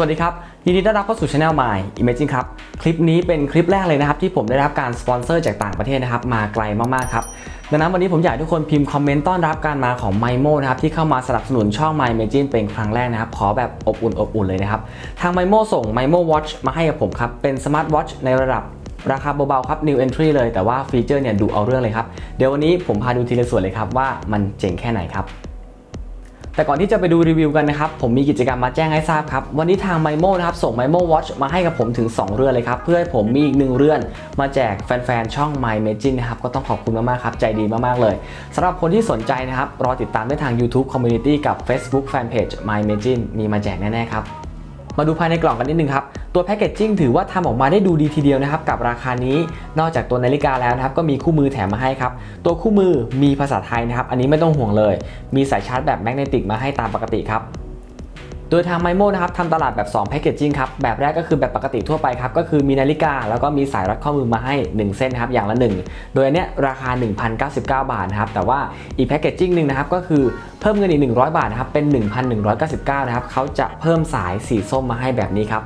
วัสดีครับ ยินดีต้อนรับเข้าสู่ช anel My Imagine ครับ คลิปนี้เป็นคลิปแรกเลยนะครับ ที่ผมได้รับการสปอนเซอร์จากต่างประเทศนะครับ มาไกลมาก ๆ ครับ ดังนั้นวันนี้ผมอยากให้ทุกคนพิมพ์คอมเมนต์ต้อนรับการมาของ m y m o นะครับ ที่เข้ามาสนับสนุนช่อง My Imagine เป็นครั้งแรกนะครับ ขอแบบอบอุ่นอบอุ่นเลยนะครับ ทาง m y m o ส่ง m y m o Watch มาให้กับผมครับเป็นสมาร์ทวอทช์ในระดับราคาเบาๆครับ new entry เลยแต่ว่าฟีเจอร์เนี่ยดูเอาเรื่องเลยครับเดี๋ยววันนี้ผมพาดูทีละส่วนเลยครับว่ามันเจ๋งแค่ไหนครับ แต่ก่อนที่จะไปดูรีวิวกันนะครับผมมีกิจกรรมมาแจ้งให้ทราบครับวันนี้ทางไมโมนะครับส่งไมโมวอชมาให้กับผมถึง 2 เรือนเลยครับเพื่อให้ผมมีอีกหนึ่งเรือน มาแจกแฟนๆช่อง My m a g i n นะครับก็ต้องขอบคุณมากๆครับใจดีมากๆเลยสำหรับคนที่สนใจนะครับรอติดตามได้ทาง YouTube Community กับ Facebook Fanpage My m a g i n มีมาแจกแน่ๆครับ มาดูภายในกล่องกันนิดนึงครับ ตัวแพคเกจจิ้งถือว่าทำออกมาได้ดูดีทีเดียวนะครับกับราคานี้ นอกจากตัวนาฬิกาแล้วนะครับก็มีคู่มือแถมมาให้ครับ ตัวคู่มือมีภาษาไทยนะครับ อันนี้ไม่ต้องห่วงเลย มีสายชาร์จแบบแมกเนติกมาให้ตามปกติครับ โดยทางไมโมนะครับทำตลาดแบบ2แพคเกจจิ้งครับ แบบแรกก็คือแบบปกติทั่วไปครับ ก็คือมีนาฬิกา แล้วก็มีสายรัดข้อมือมาให้ 1 เส้นครับ อย่างละ 1 โดยอันเนี้ยราคา 1,099 บาทนะครับ แต่ว่าอีกแพคเกจจิ้งหนึ่งนะครับ ก็คือเพิ่มเงินอีก 100 บาทนะครับ เป็น 1,199 นะครับเขาจะเพิ่มสายสีส้มมาให้แบบนี้ครับ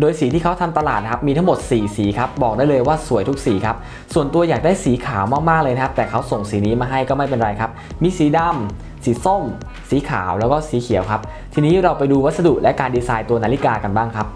โดยสีที่เขาทำตลาดนะครับมีทั้งหมด 4 สีครับบอกได้เลยว่าสวยทุกสีครับส่วนตัวอยากได้สีขาวมากๆเลยนะครับแต่เขาส่งสีนี้มาให้ก็ไม่เป็นไรครับ มีสีดำ สีส้ม สีขาวแล้วก็สีเขียวครับ ทีนี้เราไปดูวัสดุและการดีไซน์ตัวนาฬิกากันบ้างครับ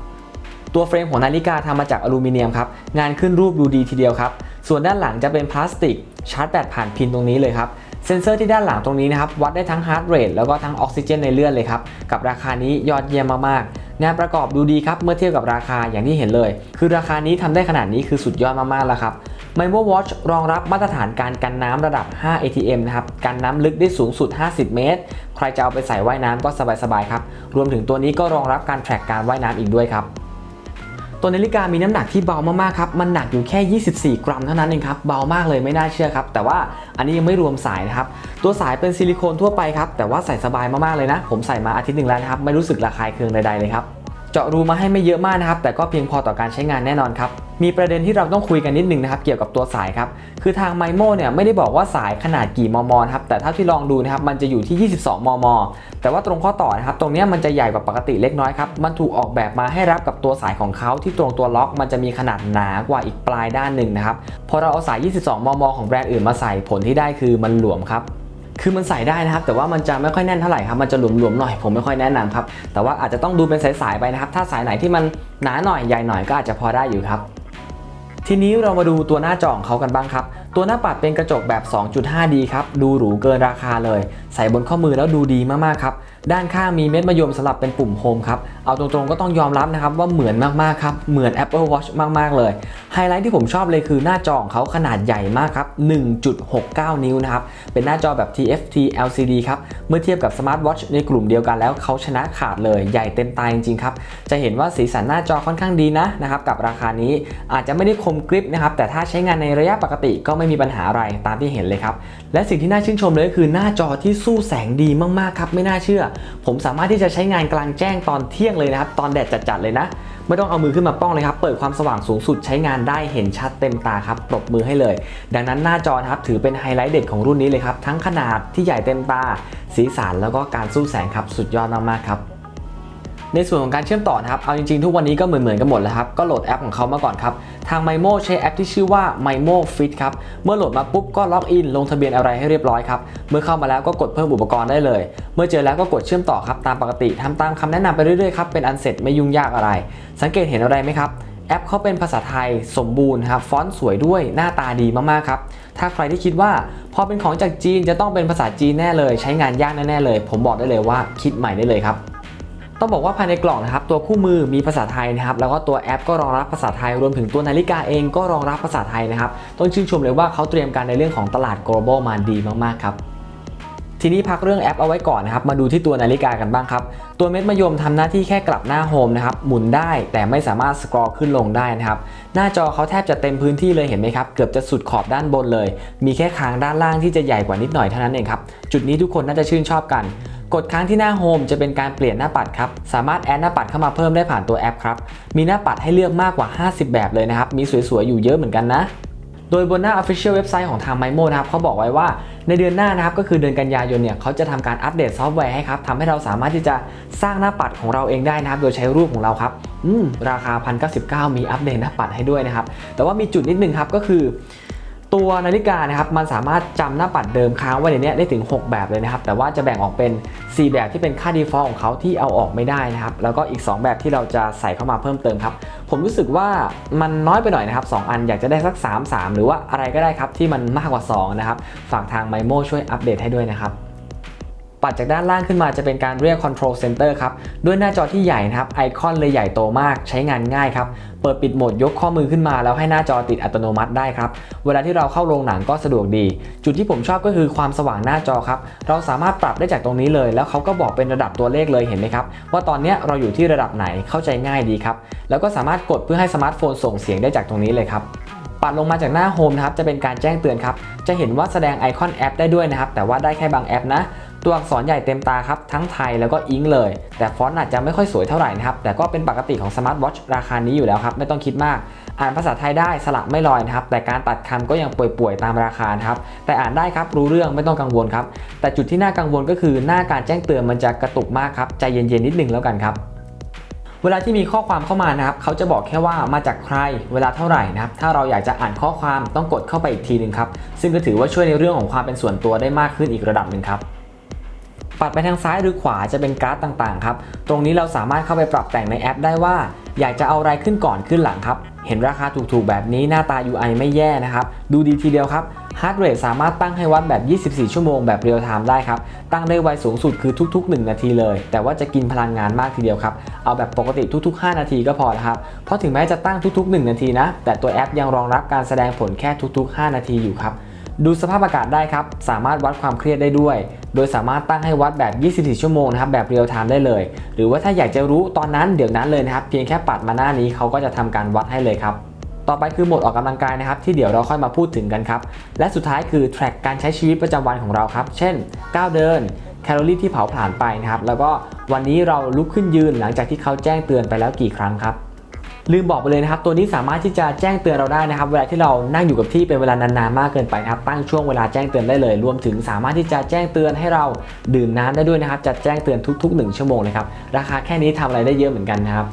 ตัวเฟรมของนาฬิกาทำมาจากอลูมิเนียมครับงานขึ้นรูปดูดีทีเดียวครับ ส่วนด้านหลังจะเป็นพลาสติกชาร์จแบตผ่านพินตรงนี้เลยครับเซ็นเซอร์ที่ด้านหลังตรงนี้นะครับวัดได้ทั้งฮาร์ดเรทแล้วก็ทั้งออกซิเจนในเลือดเลยครับกับราคานี้ยอดเยี่ยมมากๆ งานประกอบดูดีครับเมื่อเทียบกับราคาอย่างที่เห็นเลย คือราคานี้ทำได้ขนาดนี้คือสุดยอดมากๆแล้วครับ m y m o Watch รองรับมาตรฐานการกันน้ำระดับ 5 ATM นะครับ กันน้ำลึกได้สูงสุด 50 เมตร ใครจะเอาไปใส่ว่ายน้ำก็สบายๆครับ รวมถึงตัวนี้ก็รองรับการแทร็กการว่ายน้ำอีกด้วยครับตัวนาฬิกามีน้ำหนักที่เบามากๆครับ มันหนักอยู่แค่ 24 กรัมเท่านั้นเองครับ เบามากเลยไม่น่าเชื่อครับ แต่ว่าอันนี้ยังไม่รวมสายนะครับ ตัวสายเป็นซิลิโคนทั่วไปครับ แต่ว่าใส่สบายมากๆเลยนะ ผมใส่มาอาทิตย์หนึ่งแล้วนะครับ ไม่รู้สึกระคายเคืองใดๆเลยครับ เจาะรูมาให้ไม่เยอะมากนะครับแต่ก็เพียงพอต่อการใช้งานแน่นอนครับมีประเด็นที่เราต้องคุยกันนิดนึงนะครับเกี่ยวกับตัวสายครับคือทางไมโมเนี่ยไม่ได้บอกว่าสายขนาดกี่มมนะครับแต่เท่าที่ลองดูนะครับมันจะอยู่ที่ 22 มม แต่ว่าตรงข้อต่อนะครับตรงนี้มันจะใหญ่กว่าปกติเล็กน้อยครับมันถูกออกแบบมาให้รับกับตัวสายของเขาที่ตรงตัวล็อก มันจะมีขนาดหนากว่าอีกปลายด้านหนึ่งนะครับพอเราเอาสาย 22 มม ของแบรนด์อื่นมาใส่ผลที่ได้คือมันหลวมครับ คือมันใส่ได้นะครับ แต่ว่ามันจะไม่ค่อยแน่นเท่าไหร่ครับ มันจะหลวมๆหน่อย ผมไม่ค่อยแนะนำครับ แต่ว่าอาจจะต้องดูเป็นสายๆไปนะครับ ถ้าสายไหนที่มันหนาหน่อยใหญ่หน่อยก็อาจจะพอได้อยู่ครับ ทีนี้เรามาดูตัวหน้าจอของเขากันบ้างครับ ตัวหน้าปัดเป็นกระจกแบบ 2.5D ครับ ดูหรูเกินราคาเลย ใส่บนข้อมือแล้วดูดีมากๆครับ ด้านข้างมีเม็ดมะยมสลับเป็นปุ่มโฮมครับ เอาตรงๆก็ต้องยอมรับนะครับว่าเหมือนมากๆครับ เหมือน Apple Watch มากๆ เลย ไฮไลท์ที่ผมชอบเลยคือหน้าจอของเขาขนาดใหญ่มากครับ 1.69 นิ้วนะครับ เป็นหน้าจอแบบ TFT LCD ครับ เมื่อเทียบกับสมาร์ทวอชในกลุ่มเดียวกันแล้วเขาชนะขาดเลยใหญ่เต็มตาจริงๆครับ จะเห็นว่าสีสันหน้าจอค่อนข้างดีนะนะครับกับราคานี้อาจจะไม่ได้คมกริปนะครับแต่ถ้าใช้งานในระยะปกติก็ไม่มีปัญหาอะไรตามที่เห็นเลยครับและสิ่งที่น่าชื่นชมเลยก็คือหน้าจอที่สู้แสงดีมากๆครับไม่น่าเชื่อ ผมสามารถที่จะใช้งานกลางแจ้งตอนเที่ยงเลยนะครับ ตอนแดดจัดๆเลยนะ ไม่ต้องเอามือขึ้นมาป้องเลยครับ เปิดความสว่างสูงสุดใช้งานได้เห็นชัดเต็มตาครับ ปรบมือให้เลย ดังนั้นหน้าจอครับถือเป็นไฮไลท์เด็ดของรุ่นนี้เลยครับ ทั้งขนาดที่ใหญ่เต็มตา สีสันแล้วก็การสู้แสงครับ สุดยอดมากๆครับ ในส่วนของการเชื่อมต่อนะครับ เอาจริงๆ ทุกวันนี้ก็เหมือนๆกันหมดแล้วครับ ก็โหลดแอปของเขามาก่อนครับ ทาง MyMo ใช้แอปที่ชื่อว่า MyMo Fit ครับ เมื่อโหลดมาปุ๊บก็ล็อกอิน ลงทะเบียนอะไรให้เรียบร้อยครับ เมื่อเข้ามาแล้วก็กดเพิ่มอุปกรณ์ได้เลย เมื่อเจอแล้วก็กดเชื่อมต่อครับ ตามปกติทำตามคำแนะนำไปเรื่อยๆครับ เป็นอันเสร็จไม่ยุ่งยากอะไร สังเกตเห็นอะไรไหมครับแอปเขาเป็นภาษาไทยสมบูรณ์ครับฟอนต์สวยด้วยหน้าตาดีมากๆครับ ถ้าใครที่คิดว่าพอเป็นของจากจีนจะต้องเป็นภาษาจีนแน่เลย ใช้งานยากแน่ๆเลย ผมบอกได้เลยว่าคิดใหม่ได้เลยครับ ต้องบอกว่าภายในกล่องนะครับตัวคู่มือมีภาษาไทยนะครับแล้วก็ตัวแอปก็รองรับภาษาไทยรวมถึงตัวนาฬิกาเองก็รองรับภาษาไทยนะครับต้องชื่นชมเลยว่าเขาเตรียมการในเรื่องของตลาด global มาดีมากๆครับ ทีนี้พักเรื่องแอปเอาไว้ก่อนนะครับ มาดูที่ตัวนาฬิกากันบ้างครับ ตัวเม็ดมะยมทำหน้าที่แค่กลับหน้าโฮมนะครับ หมุนได้แต่ไม่สามารถสครอลขึ้นลงได้นะครับ หน้าจอเขาแทบจะเต็มพื้นที่เลยเห็นไหมครับ เกือบจะสุดขอบด้านบนเลย มีแค่คางด้านล่างที่จะใหญ่กว่านิดหน่อยเท่านั้นเองครับ จุดนี้ทุกคนน่าจะชื่นชอบกัน กดค้างที่หน้าโฮมจะเป็นการเปลี่ยนหน้าปัดครับ สามารถแอดหน้าปัดเข้ามาเพิ่มได้ผ่านตัวแอปครับ มีหน้าปัดให้เลือกมากกว่า 50 แบบเลยนะครับ มีสวยๆอยู่เยอะเหมือนกันนะ โดยบนหน้า Official เว็บไซต์ของทาง MIMO นะครับเขาบอกไว้ว่าในเดือนหน้านะครับก็คือเดือนกันยายนเนี่ยเขาจะทำการอัปเดตซอฟต์แวร์ให้ครับทำให้เราสามารถที่จะสร้างหน้าปัดของเราเองได้นะครับ โดยใช้รูปของเราครับอืมราคา 1,099 มีอัปเดตหน้าปัดให้ด้วยนะครับ แต่ว่ามีจุดนิดนึงครับก็คือ ตัวนาฬิกานะครับมันสามารถจำหน้าปัดเดิมค้างไว้ในนี้ได้ถึง 6 แบบเลยนะครับ แต่ว่าจะแบ่งออกเป็น 4 แบบที่เป็นค่า default ของเขาที่เอาออกไม่ได้นะครับ แล้วก็อีก 2 แบบที่เราจะใส่เข้ามาเพิ่มเติมครับ ผมรู้สึกว่ามันน้อยไปหน่อยนะครับ 2 อันอยากจะได้สัก 3 3 หรือว่าอะไรก็ได้ครับที่มันมากกว่า 2 นะครับ ฝากทางไมโมช่วยอัปเดตให้ด้วยนะครับ ปัดจากด้านล่างขึ้นมาจะเป็นการเรียก Control Center ครับ ด้วยหน้าจอที่ใหญ่นะครับ ไอคอนเลยใหญ่โตมาก ใช้งานง่ายครับ เปิดปิดโหมดยกข้อมือขึ้นมา แล้วให้หน้าจอติดอัตโนมัติได้ครับ เวลาที่เราเข้าโรงหนังก็สะดวกดี จุดที่ผมชอบก็คือความสว่างหน้าจอครับ เราสามารถปรับได้จากตรงนี้เลย แล้วเขาก็บอกเป็นระดับตัวเลขเลยเห็นไหมครับ ว่าตอนนี้เราอยู่ที่ระดับไหน เข้าใจง่ายดีครับ แล้วก็สามารถกดเพื่อให้สมาร์ทโฟนส่งเสียงได้จากตรงนี้เลยครับปัดลงมาจากหน้าโฮมนะครับ จะเป็นการแจ้งเตือนครับ จะเห็นว่าแสดงไอคอนแอปได้ด้วยนะครับ แต่ว่าได้แค่บางแอปนะ ตัวอักษรใหญ่เต็มตาครับทั้งไทยแล้วก็อิงเลย แต่ฟอนต์อาจจะไม่ค่อยสวยเท่าไหร่นะครับแต่ก็เป็นปกติของสมาร์ทวอชราคานี้อยู่แล้วครับไม่ต้องคิดมาก อ่านภาษาไทยได้สละไม่ลอยนะครับแต่การตัดคำก็ยังป่วยๆตามราคาครับแต่อ่านได้ครับรู้เรื่องไม่ต้องกังวลครับแต่จุดที่น่ากังวลก็คือหน้าการแจ้งเตือนมันจะกระตุกมากครับใจเย็นๆนิดนึงแล้วกันครับเวลาที่มีข้อความเข้ามานะครับเขาจะบอกแค่ว่ามาจากใคร เวลาเท่าไหร่นะครับถ้าเราอยากจะอ่านข้อความต้องกดเข้าไปอีกทีหนึ่งครับซึ่งก็ถือว่าช่วยในเรื่องของความเป็นส่วนตัวได้มากขึ้นอีกระดับหนึ่งครับ ปัดไปทางซ้ายหรือขวาจะเป็นการ์ดต่างๆครับ ตรงนี้เราสามารถเข้าไปปรับแต่งในแอปได้ว่า อยากจะเอาอะไรขึ้นก่อนขึ้นหลังครับ เห็นราคาถูกๆแบบนี้หน้าตา UI ไม่แย่นะครับ ดูดีทีเดียวครับฮาร์ดเรทสามารถตั้งให้วัดแบบ 24 ชั่วโมงแบบเรียลไทม์ได้ครับ ตั้งได้ไวสูงสุดคือทุก ๆ 1 นาทีเลย แต่ว่าจะกินพลังงานมากทีเดียวครับ เอาแบบปกติทุก ๆ 5 นาทีก็พอแล้วครับ เพราะถึงแม้จะตั้งทุก ๆ 1 นาทีนะ แต่ตัวแอปยังรองรับการแสดงผลแค่ทุก ๆ 5 นาทีอยู่ครับ ดูสภาพอากาศได้ครับ สามารถวัดความเครียดได้ด้วย โดยสามารถตั้งให้วัดแบบ 24 ชั่วโมงนะครับ แบบเรียลไทม์ได้เลย หรือว่าถ้าอยากจะรู้ตอนนั้นเดี๋ยวนั้นเลยนะครับ เพียงแค่ปัดมาหน้านี้เขาก็จะทำการวัดให้เลยครับ ต่อไปคือโหมดออกกำลังกายนะครับ ที่เดี๋ยวเราค่อยมาพูดถึงกันครับ และสุดท้ายคือ track การใช้ชีวิตประจำวันของเราครับ เช่น ก้าวเดิน แคลอรี่ที่เผาผลาญไปนะครับ แล้วก็วันนี้เราลุกขึ้นยืนหลังจากที่เขาแจ้งเตือนไปแล้วกี่ครั้งครับ ลืมบอกไปเลยนะครับ ตัวนี้สามารถที่จะแจ้งเตือนเราได้นะครับ เวลาที่เรานั่งอยู่กับที่เป็นเวลานานๆมากเกินไปนะครับ ตั้งช่วงเวลาแจ้งเตือนได้เลย รวมถึงสามารถที่จะแจ้งเตือนให้เราดื่มน้ำได้ด้วยนะครับ จะแจ้งเตือนทุก ๆ 1 ชั่วโมงเลยครับ ราคาแค่นี้ทำอะไรได้เยอะเหมือนกันนะครับ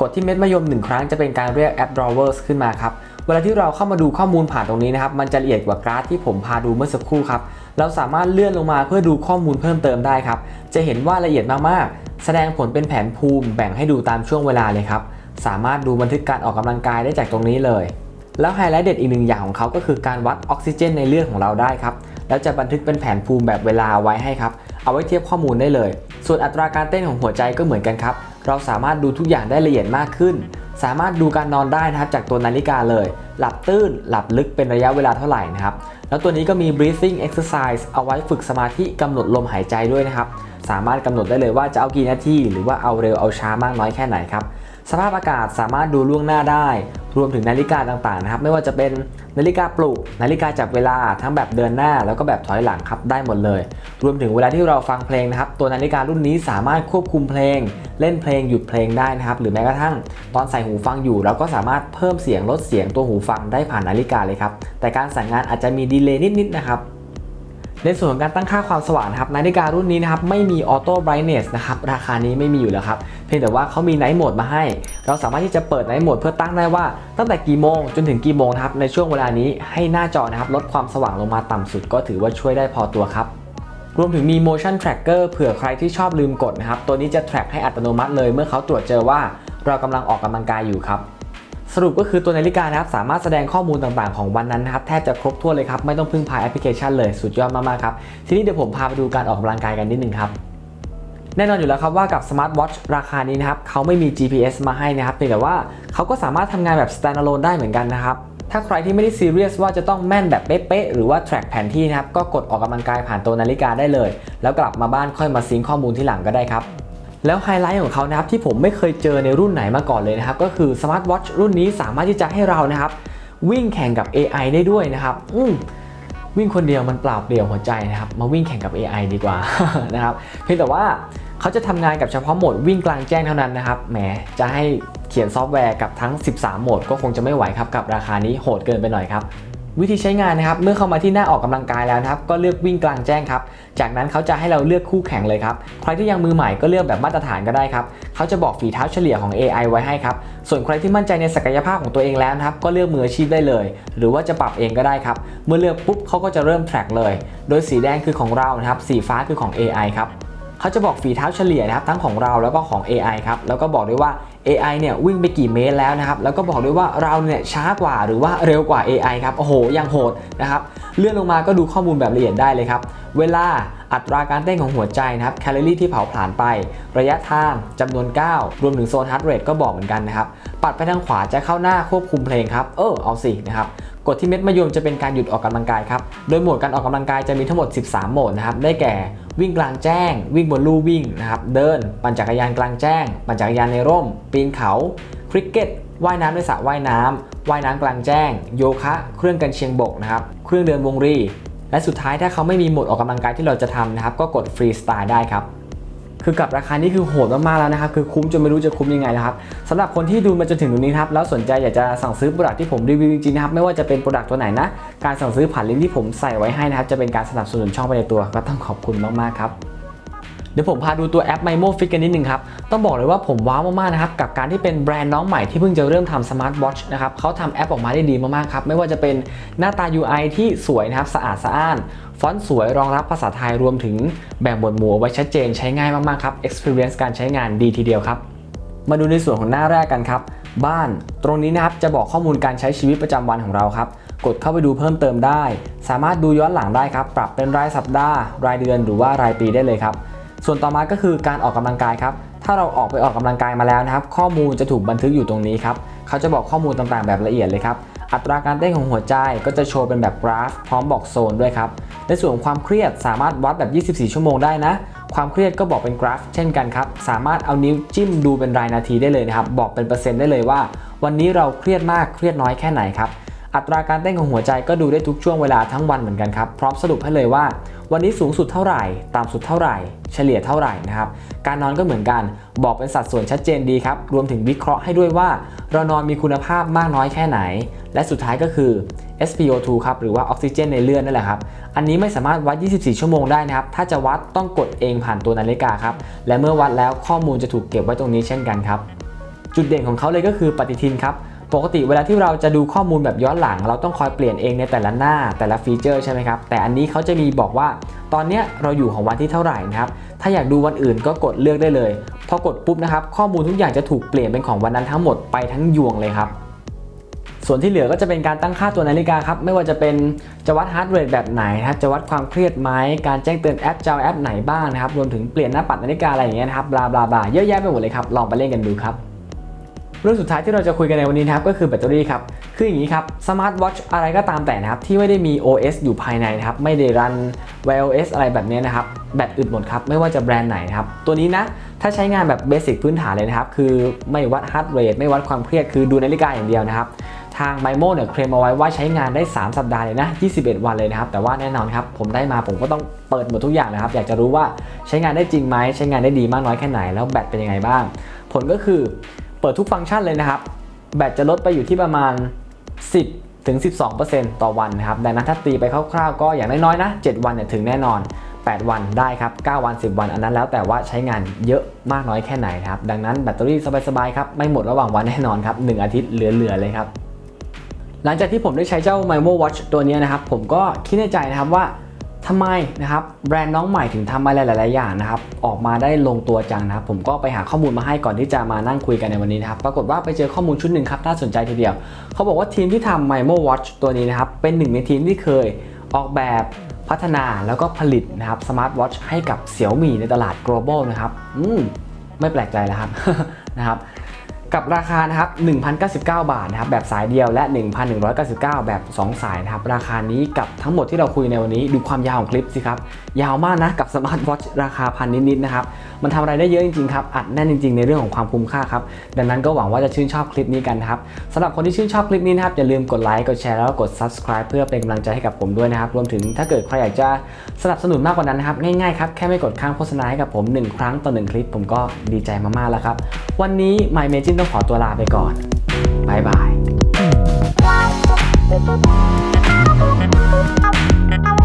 กดที่เม็ดมะยม 1 ครั้งจะเป็นการเรียก App Drawers ขึ้นมาครับ เวลาที่เราเข้ามาดูข้อมูลผ่านตรงนี้นะครับ มันจะละเอียดกว่ากราฟที่ผมพาดูเมื่อสักครู่ครับ เราสามารถเลื่อนลงมาเพื่อดูข้อมูลเพิ่มเติมได้ครับ จะเห็นว่าละเอียดมากๆ แสดงผลเป็นแผนภูมิแบ่งให้ดูตามช่วงเวลาเลยครับ สามารถดูบันทึกการออกกำลังกายได้จากตรงนี้เลย แล้วไฮไลท์เด็ดอีกหนึ่งอย่างของเขาก็คือการวัดออกซิเจนในเลือดของเราได้ครับแล้วจะบันทึกเป็นแผนภูมิแบบเวลาไว้ให้ครับเอาไว้เทียบข้อมูลได้เลย ส่วนอัตราการเต้นของหัวใจก็เหมือนกันครับเราสามารถดูทุกอย่างได้ละเอียดมากขึ้น สามารถดูการนอนได้นะครับจากตัวนาฬิกาเลย หลับตื้น หลับลึกเป็นระยะเวลาเท่าไหร่นะครับ แล้วตัวนี้ก็มี breathing exercise เอาไว้ฝึกสมาธิกำหนดลมหายใจด้วยนะครับ สามารถกำหนดได้เลยว่าจะเอากี่นาที หรือว่าเอาเร็วเอาช้ามากน้อยแค่ไหนครับ สภาพอากาศสามารถดูล่วงหน้าได้ รวมถึงนาฬิกาต่างๆนะครับ ไม่ว่าจะเป็นนาฬิกาปลุก นาฬิกาจับเวลาทั้งแบบเดินหน้าแล้วก็แบบถอยหลังครับได้หมดเลย รวมถึงเวลาที่เราฟังเพลงนะครับ ตัวนาฬิการุ่นนี้สามารถควบคุมเพลง เล่นเพลงหยุดเพลงได้นะครับ หรือแม้กระทั่งตอนใส่หูฟังอยู่ เราก็สามารถเพิ่มเสียงลดเสียงตัวหูฟังได้ผ่านนาฬิกาเลยครับ แต่การสั่งงานอาจจะมีดีเลย์นิดๆนะครับ ในส่วนของการตั้งค่าความสว่างครับนาฬิการุ่นนี้นะครับไม่มีออโต้ไบรท์เนสนะครับราคานี้ไม่มีอยู่แล้วครับเพียงแต่ว่าเขามีไนท์โหมดมาให้ เราสามารถที่จะเปิดไนท์โหมดเพื่อตั้งได้ว่าตั้งแต่กี่โมงจนถึงกี่โมงครับในช่วงเวลานี้ให้หน้าจอนะครับลดความสว่างลงมาต่ำสุด ก็ถือว่าช่วยได้พอตัวครับรวมถึงมี motion tracker เผื่อใครที่ชอบลืมกดนะครับตัวนี้จะ track ให้อัตโนมัติเลย เมื่อเขาตรวจเจอว่าเรากำลังออกกำลังกายอยู่ครับ สรุปก็คือตัวนาฬิกานะครับสามารถแสดงข้อมูลต่างๆของวันนั้นนะครับแทบจะครบถ้วนเลยครับไม่ต้องพึ่งพาแอปพลิเคชันเลยสุดยอดมากๆครับทีนี้เดี๋ยวผมพาไปดูการออกกำลังกายกันนิดนึงครับแน่นอนอยู่แล้วครับว่ากับสมาร์ทวอทช์ราคานี้นะครับเขาไม่มี GPS มาให้นะครับเพียงแต่ว่าเขาก็สามารถทำงานแบบ standalone ได้เหมือนกันนะครับถ้าใครที่ไม่ได้ซีเรียสว่าจะต้องแม่นแบบเป๊ะๆหรือว่า track แผนที่นะครับก็กดออกกำลังกายผ่านตัวนาฬิกาได้เลย แล้วกลับมาบ้านค่อยมาซิงข้อมูลที่หลังก็ได้ครับ แล้วไฮไลท์ของเขานะครับที่ผมไม่เคยเจอในรุ่นไหนมาก่อนเลยนะครับก็คือสมาร์ทวอทช์รุ่นนี้สามารถที่จะให้เรานะครับวิ่งแข่งกับ AI ได้ด้วยนะครับอืวิ่งคนเดียวมันเปล่าเปลี่ยวหัวใจนะครับมาวิ่งแข่งกับ AI ดีกว่านะครับเพียงแต่ว่าเขาจะทำงานกับเฉพาะโหมดวิ่งกลางแจ้งเท่านั้นนะครับแหมจะให้เขียนซอฟต์แวร์กับทั้ง 13 โหมดก็คงจะไม่ไหวครับกับราคานี้โหดเกินไปหน่อยครับ วิธีใช้งานนะครับ เมื่อเข้ามาที่หน้าออกกำลังกายแล้วนะครับ ก็เลือกวิ่งกลางแจ้งครับ จากนั้นเขาจะให้เราเลือกคู่แข่งเลยครับ ใครที่ยังมือใหม่ก็เลือกแบบมาตรฐานก็ได้ครับ เขาจะบอกฝีเท้าเฉลี่ยของ AI ไว้ให้ครับ ส่วนใครที่มั่นใจในศักยภาพของตัวเองแล้วนะครับ ก็เลือกมืออาชีพได้เลย หรือว่าจะปรับเองก็ได้ครับ เมื่อเลือกปุ๊บเขาก็จะเริ่มแทร็กเลย โดยสีแดงคือของเรานะครับ สีฟ้าคือของ AI ครับ เขาจะบอกฝีเท้าเฉลี่ยนะครับทั้งของเราแล้วก็ของ AI ครับแล้วก็บอกด้วยว่า AI เนี่ยวิ่งไปกี่เมตรแล้วนะครับแล้วก็บอกด้วยว่าเราเนี่ยช้ากว่าหรือว่าเร็วกว่า AI ครับโอ้โหยังโหดนะครับเลื่อนลงมาก็ดูข้อมูลแบบละเอียดได้เลยครับเวลาอัตราการเต้นของหัวใจนะครับแคลอรี่ที่เผาผลาญไป ระยะทางจำนวนก้าวรวมถึงโซนฮาร์ดเรทก็บอกเหมือนกันนะครับ ปัดไปทางขวาจะเข้าหน้าควบคุมเพลงครับ เออเอาสินะครับ กดที่เม็ดมะยมจะเป็นการหยุดออกกำลังกายครับ โดยโหมดการออกกำลังกายจะมีทั้งหมด 13 โหมดนะครับ ได้แก่ วิ่งกลางแจ้ง วิ่งบนลู่วิ่งนะครับเดิน ปั่นจักรยานกลางแจ้ง ปั่นจักรยานในร่ม ปีนเขาคริกเก็ตว่ายน้ำในสระว่ายน้ำว่ายน้ำกลางแจ้ง โยคะ เครื่องกันเชียงบกนะครับเครื่องเดินวงรี และสุดท้ายถ้าเขาไม่มีหมดออกกำลังกายที่เราจะทำนะครับก็กดฟรีสไตล์ได้ครับ คือกับราคานี้คือโหดมากๆแล้วนะครับ คือคุ้มจนไม่รู้จะคุ้มยังไงนะครับสำหรับคนที่ดูมาจนถึงตรงนี้ครับ แล้วสนใจอยากจะสั่งซื้อโปรดักที่ผมรีวิวจริงๆนะครับ ไม่ว่าจะเป็นโปรดักตัวไหนนะ การสั่งซื้อผ่านลิงก์ที่ผมใส่ไว้ให้นะครับ จะเป็นการสนับสนุนช่องไปในตัว ก็ต้องขอบคุณมากๆครับ เดี๋ยวผมพาดูตัวแอป Mimo Fit กันนิดนึงครับ ต้องบอกเลยว่าผมว้าวมากๆนะครับกับการที่เป็นแบรนด์น้องใหม่ที่เพิ่งจะเริ่มทำสมาร์ทวอชนะครับเขาทำแอปออกมาได้ดีมากๆครับ ไม่ว่าจะเป็นหน้าตา UI ที่สวยนะครับสะอาดสะอ้านฟอนต์สวยรองรับภาษาไทยรวมถึงแบ่งหมวดหมู่ไว้ชัดเจนใช้ง่ายมากๆครับ experience การใช้งานดีทีเดียวครับ มาดูในส่วนของหน้าแรกกันครับ บ้านตรงนี้นะครับจะบอกข้อมูลการใช้ชีวิตประจำวันของเราครับกดเข้าไปดูเพิ่มเติมได้ สามารถดูย้อนหลังได้ครับ ปรับเป็นรายสัปดาห์ รายเดือนหรือว่ารายปีได้เลยครับ ส่วนต่อมาก็คือการออกกำลังกายครับถ้าเราออกไปออกกำลังกายมาแล้วนะครับ ข้อมูลจะถูกบันทึกอยู่ตรงนี้ครับเขาจะบอกข้อมูลต่างๆแบบละเอียดเลยครับอัตราการเต้นของหัวใจก็จะโชว์เป็นแบบกราฟ พร้อมบอกโซนด้วยครับในส่วนของความเครียดสามารถวัดแบบ 24 ชั่วโมงได้นะ ความเครียดก็บอกเป็นกราฟ เช่นกันครับ สามารถเอานิ้วจิ้มดูเป็นรายนาทีได้เลยนะครับ บอกเป็นเปอร์เซ็นต์ได้เลยว่า วันนี้เราเครียดมากเครียดน้อยแค่ไหนครับ อัตราการเต้นของหัวใจก็ดูได้ทุกช่วงเวลาทั้งวันเหมือนกันครับ พร้อมสรุปให้เลยว่า วันนี้สูงสุดเท่าไหร่ ต่ำสุดเท่าไหร่ เฉลี่ยเท่าไหร่นะครับ การนอนก็เหมือนกัน บอกเป็นสัดส่วนชัดเจนดีครับ รวมถึงวิเคราะห์ให้ด้วยว่า เรานอนมีคุณภาพมากน้อยแค่ไหน และสุดท้ายก็คือ SpO2 ครับ หรือว่าออกซิเจนในเลือดนั่นแหละครับ อันนี้ไม่สามารถวัด 24 ชั่วโมงได้นะครับ ถ้าจะวัดต้องกดเองผ่านตัวนาฬิกาครับ และเมื่อวัดแล้วข้อมูลจะถูกเก็บไว้ตรงนี้เช่นกันครับ จุดเด่นของเขาเลยก็คือปฏิทินครับ ปกติเวลาที่เราจะดูข้อมูลแบบย้อนหลัง เราต้องคอยเปลี่ยนเองในแต่ละหน้าแต่ละฟีเจอร์ใช่ไหมครับ แต่อันนี้เขาจะมีบอกว่า ตอนนี้เราอยู่ของวันที่เท่าไหร่นะครับ ถ้าอยากดูวันอื่นก็กดเลือกได้เลย พอกดปุ๊บนะครับ ข้อมูลทุกอย่างจะถูกเปลี่ยนเป็นของวันนั้นทั้งหมดไปทั้งยวงเลยครับส่วนที่เหลือก็จะเป็นการตั้งค่าตัวนาฬิกาครับ ไม่ว่าจะเป็นจะวัดฮาร์ดเรทแบบไหนนะครับจะวัดความเครียดไหมการแจ้งเตือนแอปจะเอาแอปไหนบ้างนะครับ รวมถึงเปลี่ยนหน้าปัดนาฬิกาอะไรอย่างเงี้ยนะครับบลาบลาบลาเยอะแยะไปหมดเลยครับ ลองไปเล่นกันดูครับ เรื่องสุดท้ายที่เราจะคุยกันในวันนี้นะครับก็คือแบตเตอรี่ครับ คืออย่างนี้ครับสมาร์ทวอชอะไรก็ตามแต่นะครับ ที่ไม่ได้มี OS อยู่ภายในนะครับ ไม่ได้รัน Wear OS อะไรแบบนี้นะครับ แบตอึดหมดครับ ไม่ว่าจะแบรนด์ไหนนะครับ ตัวนี้นะ ถ้าใช้งานแบบเบสิกพื้นฐานเลยนะครับ คือไม่วัดฮาร์ดเรทไม่วัดความเครียดคือดูนาฬิกาอย่างเดียวนะครับทาง m ม m o เนี่ยเคลมเอาไว้ว่าใช้งานได้ 3 สัปดาห์เลยนะ 21 วันเลยนะครับ แต่ว่าแน่นอนครับ ผมได้มาผมก็ต้องเปิดหมดทุกอย่างนะครับ อยากจะรู้ว่าใช้งานได้จริงไหม ใช้งานได้ดีมากน้อยแค่ไหน แล้วแบตเป็นยังไงบ้าง ผลก็คือ เปิดทุกฟังก์ชันเลยนะครับ แบตจะลดไปอยู่ที่ประมาณ 10ถึง12%ต่อวันนะครับ ดังนั้นถ้าตีไปคร่าวๆ ก็อย่างน้อยๆนะ 7 วันเนี่ยถึงแน่นอน 8 วันได้ครับ 9 วัน 10 วัน อันนั้นแล้วแต่ว่าใช้งานเยอะมากน้อยแค่ไหนครับ ดังนั้นแบตเตอรี่สบายๆครับ ไม่หมดระหว่างวันแน่นอนครับ 1 อาทิตย์เหลือๆเลยครับ หลังจากที่ผมได้ใช้เจ้า Mimo Watch ตัวนี้นะครับ ผมก็คิดในใจนะครับว่า ทำไมนะครับแบรนด์น้องใหม่ถึงทำอะไรหลาย ๆ อย่างนะครับออกมาได้ลงตัวจังนะครับผมก็ไปหาข้อมูลมาให้ก่อนที่จะมานั่งคุยกันในวันนี้นะครับปรากฏว่าไปเจอข้อมูลชุดหนึ่งครับน่าสนใจทีเดียว เขาบอกว่าทีมที่ทำ Mimo Watch ตัวนี้นะครับเป็นหนึ่งในทีมที่เคยออกแบบพัฒนาแล้วก็ผลิตนะครับสมาร์ทวอทช์ให้กับเสี่ยวมี่ในตลาด global นะครับอืมไม่แปลกใจแล้วครับนะครับ กับราคานะครับ1,099 บาทนะครับแบบสายเดียวและ 1,199 แบบ 2 สายนะครับราคานี้กับทั้งหมดที่เราคุยในวันนี้ดูความยาวของคลิปสิครับยาวมากนะกับสมาร์ทวอทช์ราคาพันนิดๆนะครับมันทำอะไรได้เยอะจริงๆครับอัดแน่นจริงๆ ในเรื่องของความคุ้มค่าครับดังนั้นก็หวังว่าจะชื่นชอบคลิปนี้กันครับสำหรับคนที่ชื่นชอบคลิปนี้นะครับอย่าลืมกดไลค์กดแชร์แล้วก็กด subscribe เพื่อเป็นกำลังใจให้กับผมด้วยนะครับรวมถึงถ้าเกิดใครอยากจะสนับสนุนมากกว่านั้นนะครับง่ายๆครับแค่ไม่กดข้ามโฆษณาให้กับผม 1 ครั้งต่อ1คลิป ผมก็ดีใจมากๆแล้วครับวันนี้ My Imagine ้องขอตัวลาไปก่อนบายบาย Oh, you.